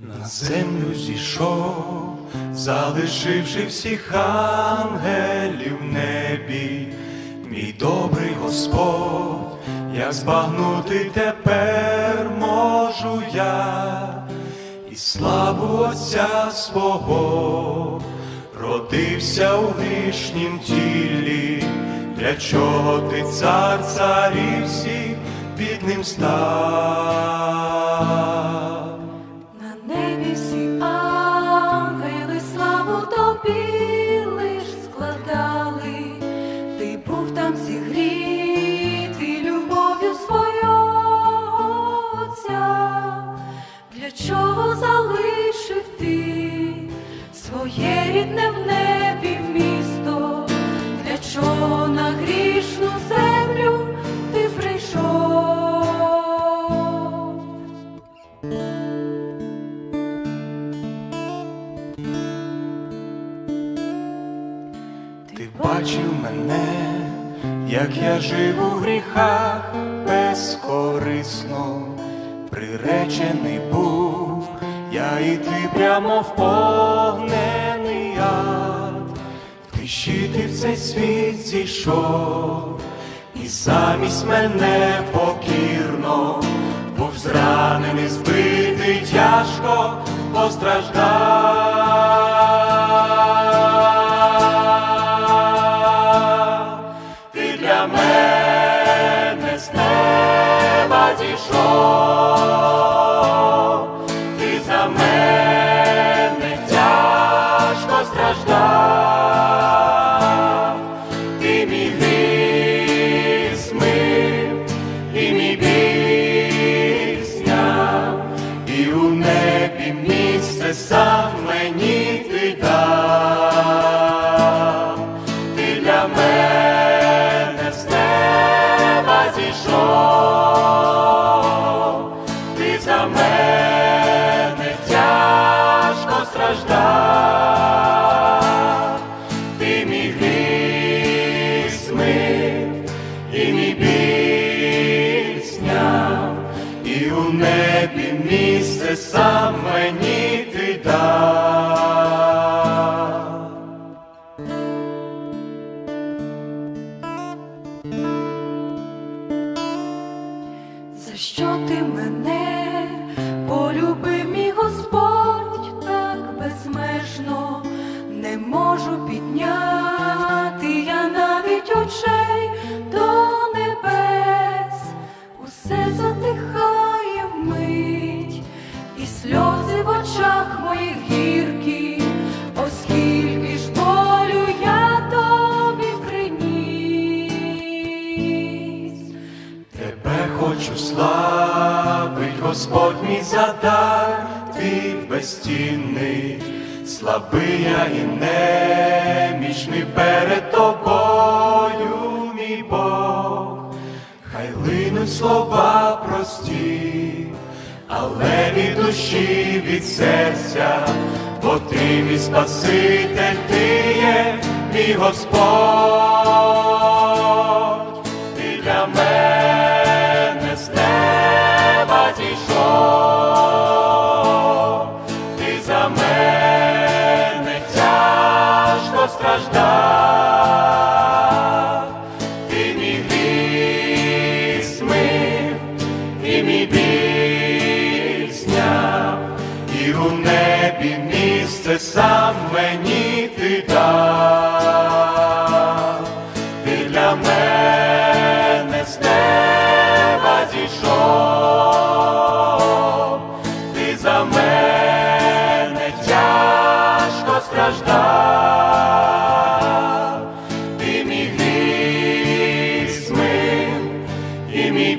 На землю зійшов, залишивши всіх ангелів в небі, мій добрий Господь, як збагнути тепер можу я, славу Отця свого родився у грішнім тілі, для чого ти цар царів всіх під ним став. Бачив мене, як я жив у гріхах безкорисно, приречений був, я і ти прямо в огнений ад, в тиші ти в цей світ зійшов, і замість мене покірно, був зранений, збитий, тяжко постраждав. Для мене з неба зійшов, у небі місце сам мені ти дав. За що ти мене полюбив, мій Господь, так безмежно не можу підняти я навіть очей хочу славить, Господь мій задар, твій безцінний, слабий я і немічний перед тобою, мій Бог, хай линуть слова прості, але від душі, від серця, бо ти мій Спаситель, ти є мій Господь, і мій біль і у небі місце сам мені ти дав, ти для мене з неба зійшов, ти за мене тяжко страждав, ти мій гріх смив, і мій